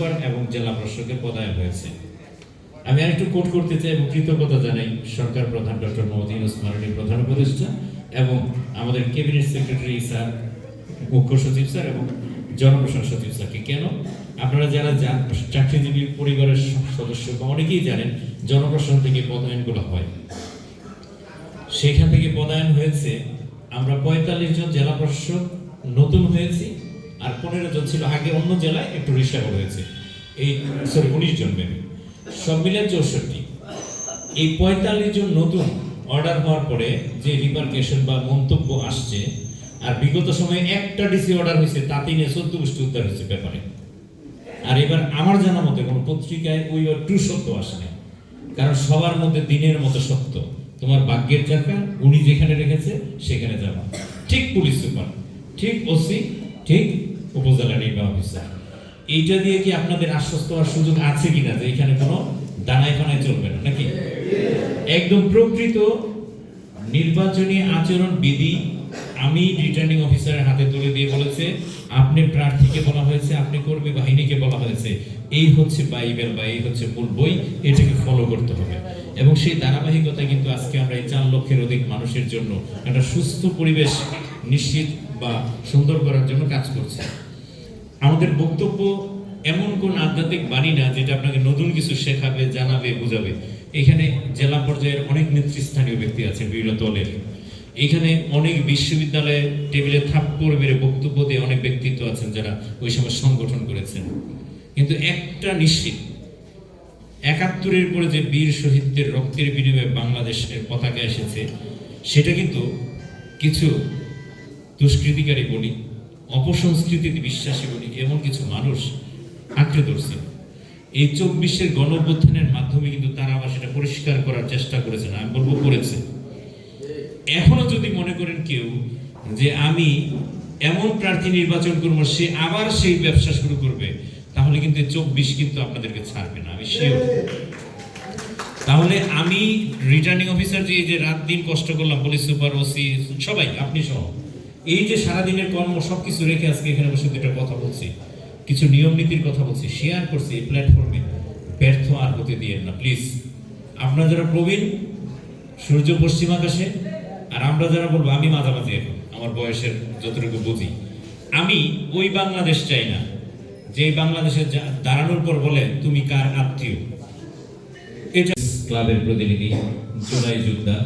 Super এবং জেলা প্রশাসকের পদায়ন হয়েছে। আমি আরেকটু কোট করতে চাই এবং কৃতজ্ঞতা জানাই সরকার প্রধান ডক্টর ইউনুস মাননীয় প্রধান উপদেষ্টা এবং আমাদের ক্যাবিনেট সেক্রেটারি স্যার, মুখ্য সচিব স্যার এবং জনপ্রশাসন সচিব স্যারকে। কেন? আপনারা যারা যান- চাকরিজীবী পরিবারের সদস্য বা অনেকেই জানেন জনপ্রশাসন থেকে পদায়নগুলো হয়। সেখান থেকে পদায়ন হয়েছে, আমরা পঁয়তাল্লিশ জন জেলা প্রশাসক নতুন হয়েছি আর পনেরো জন ছিল। আগে অন্য জেলায় একটু রিসার্ভ হয়েছে। এই সরি উনিশ জন মেবি সব মিলে চৌষট্টি। এই পঁয়তাল্লিশ জন নতুন অর্ডার হওয়ার পরে যে রিপার্কেশন বা মন্তব্য আসছে, আর বিগত সময়ে একটা ডিসি অর্ডার হয়েছে, তাতেই নিয়ে চোদ্দ গোষ্ঠী উদ্ধার হয়েছে ব্যাপারে। আর এবার আমার জানা মতে কোনো পত্রিকায় ওই টু সত্য আসে নাই। কারণ সবার মধ্যে দিনের মতো সত্য। তোমার ভাগ্যের চাকা, উনি যেখানে রেখেছে, সেখানে যাবা। ঠিক পুলিশ সুপার, ঠিক ওসি, ঠিক উপজেলা নির্বাহী অফিসার এইটা দিয়ে কি আপনাদের আশ্বস্ত হওয়ার সুযোগ আছে কিনা যে এখানে কোনো দানায় ফানায় চলবে না, নাকি? একদম প্রকৃত নির্বাচনী আচরণ বিধি আমি রিটার্নিং অফিসারের হাতে তুলে দিয়ে বলেছে, আপনি প্রার্থীকে বলা হয়েছে, আপনি কর্মী বাহিনীকে বলা হয়েছে। এই হচ্ছে বাইবেল বা এই হচ্ছে মূল বই, এটাকে ফলো করতে হবে। এবং সেই ধারাবাহিকতা কিন্তু আজকে আমরা এই চার লক্ষের অধিক মানুষের জন্য একটা সুস্থ পরিবেশ নিশ্চিত বা সুন্দর করার জন্য কাজ করছে। আমাদের বক্তব্য এমন কোন আধ্যাত্মিক বাণী না যেটা আপনাকে নতুন কিছু শেখাবে, জানাবে, বোঝাবে। এখানে জেলা পর্যায়ের অনেক নেতৃস্থানীয় ব্যক্তি আছেন বিভিন্ন দলের। এখানে অনেক বিশ্ববিদ্যালয়ে টেবিলে থাপ্পড় মেরে বক্তব্য দিয়ে অনেক ব্যক্তিত্ব আছেন যারা ওই সময় সংগঠন করেছেন। কিন্তু একটা নিশ্চিত, একাত্তরের পরে যে বীর শহীদদের রক্তের বিনিময়ে বাংলাদেশের পতাকা এসেছে, সেটা কিন্তু কিছু দুষ্কৃতিকারী বলি অপসংস্কৃতিতে বিশ্বাসী বলি এমন কিছু মানুষ আঁকড়ে ধরছে। এই চব্বিশের গণ মাধ্যমে কিন্তু তারা আবার সেটা পরিষ্কার করার চেষ্টা করেছে আমি বলব করেছে। এখনও যদি মনে করেন কেউ যে আমি এমন প্রার্থী নির্বাচন করব, সে আবার সেই ব্যবসা শুরু করবে, তাহলে কিন্তু চব্বিশ কিন্তু আপনাদেরকে ছাড়বে না, আমি শিওর। তাহলে আমি রিটার্নিং অফিসার যে রাত দিন কষ্ট করলাম পুলিশ সুপার ওসি, সবাই, আপনি সহ এই যে সারাদিনের কর্ম সব কিছু রেখে আজকে এখানে বসে দুটা কথা বলছি, কিছু নিয়ম নীতির কথা বলছি শেয়ার করছি এই প্ল্যাটফর্মে ব্যর্থ আর হতে দিয়েন না প্লিজ আপনারা যারা প্রবীণ, সূর্য পশ্চিম আকাশে, আর আমরা যারা বলব, আমি মাঝামাঝি এখন, আমার বয়সের যতটুকু বুঝি। আমি ওই বাংলাদেশ চাই না, যে বাংলাদেশে দাঁড়ানোর পর বলে, তুমি কার আত্মীয়? এটা ক্লাবের প্রতিনিধি, জুলাই যোদ্ধা,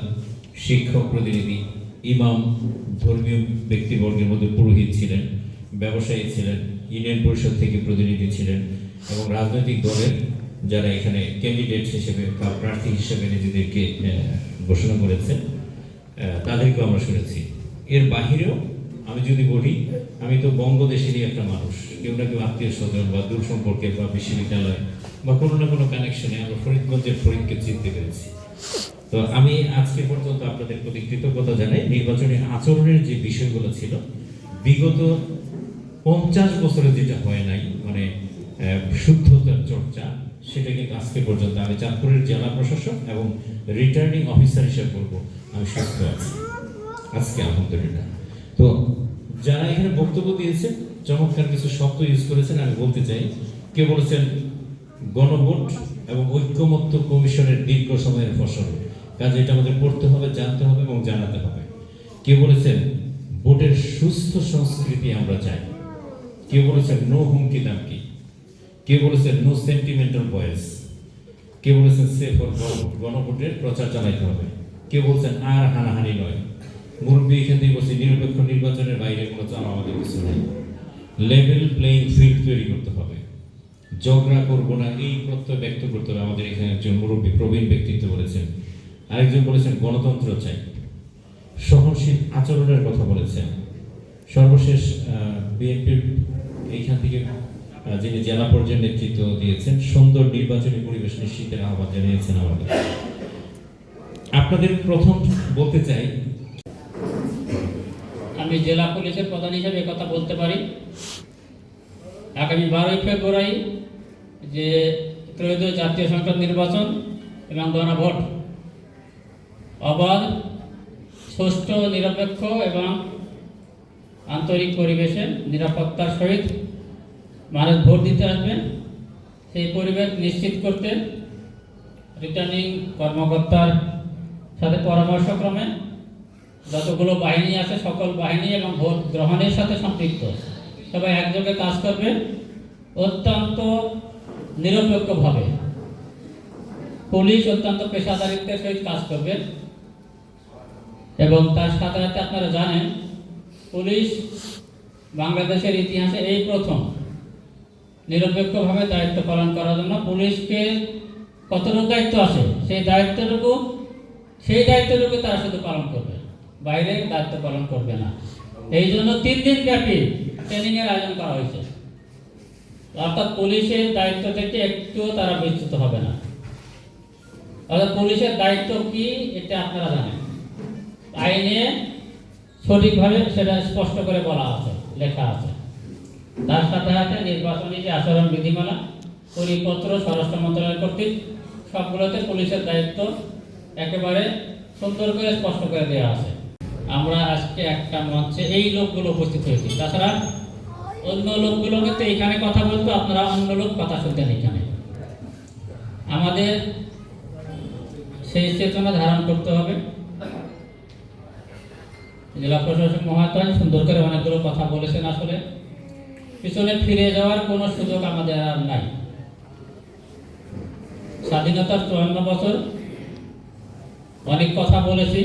শিক্ষক প্রতিনিধি ইমাম ধর্মীয় ব্যক্তিবর্গের মধ্যে পুরোহিত ছিলেন ব্যবসায়ী ছিলেন ইউনিয়ন পরিষদ থেকে প্রতিনিধি ছিলেন এবং রাজনৈতিক দলের যারা এখানে ক্যান্ডিডেট হিসেবে বা প্রার্থী হিসেবে নিজেদেরকে ঘোষণা করেছেন আহ, তাদেরকেও আমরা শুনেছি। এর বাহিরেও আমি যদি বলি আমি তো বঙ্গদেশেরই একটা মানুষ। কেউ না কেউ আত্মীয় স্বজন বা দূর সম্পর্কে বা বিশ্ববিদ্যালয় বা কোনো না কোনো কানেকশনে আমরা ফরিদগঞ্জের ফরিদকে চিনতে পেরেছি। তো আমি আজকে পর্যন্ত আপনাদের প্রতি কৃতজ্ঞতা জানাই। নির্বাচনী আচরণের যে বিষয়গুলো ছিল, বিগত পঞ্চাশ বছরে যেটা হয় নাই মানে শুদ্ধতার চর্চা, সেটা কিন্তু আজকে পর্যন্ত আমি চাঁদপুরের জেলা প্রশাসক এবং রিটার্নিং অফিসার হিসেবে বলব, আমি সুস্থ আছি। আজকে আলহামদুলিল্লাহ। তো যারা এখানে বক্তব্য দিয়েছেন, চমৎকার কিছু শব্দ ইউজ করেছেন, আমি বলতে চাই কেউ বলেছেন গণভোট এবং ঐক্যমত্য কমিশনের দীর্ঘ সময়ের ফসল? কাজে এটা আমাদের পড়তে হবে, জানতে হবে এবং জানাতে হবে। কেউ বলেছেন ভোটের সুস্থ সংস্কৃতি আমরা চাই। কেউ বলেছেন নো হুমকি দামকি। কেউ বলেছেন নো সেন্টিমেন্টাল ভয়েস কেউ বলেছেন, সে ফর গণভোটের প্রচার চালাইতে হবে। কেউ বলছেন, আর হানাহানি নয়। মুরব্বী এখান থেকে বলছে, নিরপেক্ষ নির্বাচনের বাইরে কোনো চাল আমাদের কিছু নেই। লেভেল প্লেইং ফিল্ড তৈরি করতে হবে। ঝগড়া করব না, এই প্রত্যয় ব্যক্ত করতে হবে আমাদের এখানে একজন মুরব্বী, প্রবীণ ব্যক্তিত্ব বলেছেন। আরেকজন বলেছেন, গণতন্ত্র চাই। সহনশীল আচরণের কথা বলেছেন। সর্বশেষ বিএনপির এইখান থেকে যিনি জেলা পর্যায়ের নেতৃত্ব দিয়েছেন, সুন্দর নির্বাচনী পরিবেশ নিশ্চিতের আহ্বান জানিয়েছেন আমাদের। আপনাদের প্রথম বলতে চাই। আমি জেলা পুলিশের প্রধান হিসেবে কথা বলতে পারি। আগামী বারোই ফেব্রুয়ারি যে ত্রয়োদশ জাতীয় সংসদ নির্বাচন এবং গণভোট অবাধ, সুষ্ঠু, নিরপেক্ষ এবং আন্তরিক পরিবেশে নিরাপত্তার সহিত মানুষ ভোট দিতে আসবেন সেই পরিবেশ নিশ্চিত করতে রিটার্নিং কর্মকর্তার সাথে পরামর্শক্রমে যতগুলো বাহিনী আছে, সকল বাহিনী এবং ভোট গ্রহণের সাথে সম্পৃক্ত। সবাই একযোগে কাজ করবে অত্যন্ত নিরপেক্ষভাবে। পুলিশ অত্যন্ত পেশাদারিত্বের সহিত কাজ করবে। এবং তার সাথে সাথে আপনারা জানেন, পুলিশ বাংলাদেশের ইতিহাসে এই প্রথম নিরপেক্ষভাবে দায়িত্ব পালন করার জন্য পুলিশকে কতটুকু দায়িত্ব আছে? সেই দায়িত্বটুকু সেই দায়িত্বটুকু তারা শুধু পালন করবে। বাইরে দায়িত্ব পালন করবে না। এই জন্য তিন দিন ব্যাপী ট্রেনিং এর আয়োজন করা হয়েছে। অর্থাৎ পুলিশের দায়িত্ব থেকে একটুও তারা বিচ্যুত হবে না। অর্থাৎ পুলিশের দায়িত্ব কি, এটা আপনারা জানেন। আইনে সঠিকভাবে সেটা স্পষ্ট করে বলা আছে, লেখা আছে। তার সাথে সাথে নির্বাচনী যে আচরণ বিধিমালা, পরিপত্র স্বরাষ্ট্র মন্ত্রণালয় কর্তৃক, সবগুলোতে পুলিশের দায়িত্ব একেবারে সুন্দর করে স্পষ্ট করে দেওয়া আছে। আমরা আজকে একটা মঞ্চে এই লোকগুলো উপস্থিত হয়েছি। তাছাড়া অন্য লোকগুলোকে তো এখানে কথা বলতো, আপনারা অন্য লোক কথা শুনতেন এখানে। আমাদের সেই চেতনা ধারণ করতে হবে। জেলা প্রশাসক মহাশয় সুন্দর করে অনেকগুলো কথা বলেছেন আসলে। পিছনে ফিরে যাওয়ার কোনো সুযোগ আমাদের আর নাই। স্বাধীনতার চুয়ান্ন বছর, অনেক কথা বলেছি,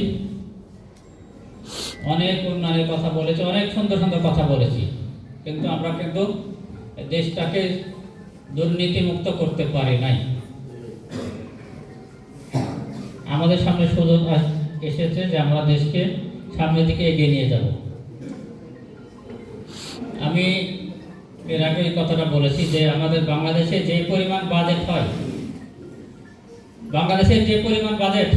অনেক উন্নয়নের কথা বলেছি, অনেক সুন্দর সুন্দর কথা বলেছি। কিন্তু আমরা কিন্তু দেশটাকে দুর্নীতি মুক্ত করতে পারি নাই। আমাদের সামনে সুযোগ এসেছে যে আমরা দেশকে সামনের দিকে এগিয়ে নিয়ে যাব। আমি এর আগে কথাটা বলেছি যে আমাদের বাংলাদেশে যে পরিমাণ বাজেট হয় বাংলাদেশের যে পরিমাণ বাজেট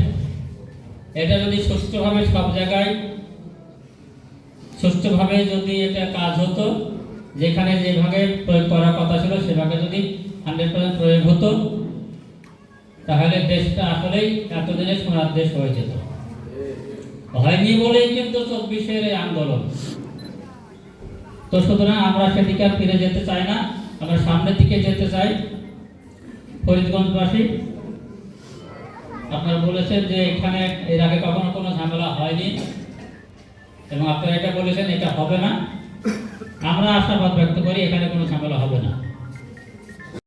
এটা যদি সুষ্ঠুভাবে সব জায়গায়, সুষ্ঠুভাবে যদি এটা কাজ হতো, যেখানে যেভাবে প্রয়োগ করার কথা ছিল সেভাবে যদি হান্ড্রেড পার্সেন্ট প্রয়োগ হতো, তাহলে দেশটা আসলেই এতদিনে সোনার দেশ হয়ে যেত। হয়নি বলেই কিন্তু চব্বিশের এই আন্দোলন। তো সুতরাং আমরা সেদিকে আর ফিরে যেতে চাই না, আমরা সামনের দিকে যেতে চাই। ফরিদগঞ্জবাসী, আপনারা বলেছেন যে এখানে এর আগে কখনো কোনো ঝামেলা হয়নি, এবং আপনারা এটা বলেছেন, এটা হবে না। আমরা আশাবাদ ব্যক্ত করি এখানে কোনো ঝামেলা হবে না।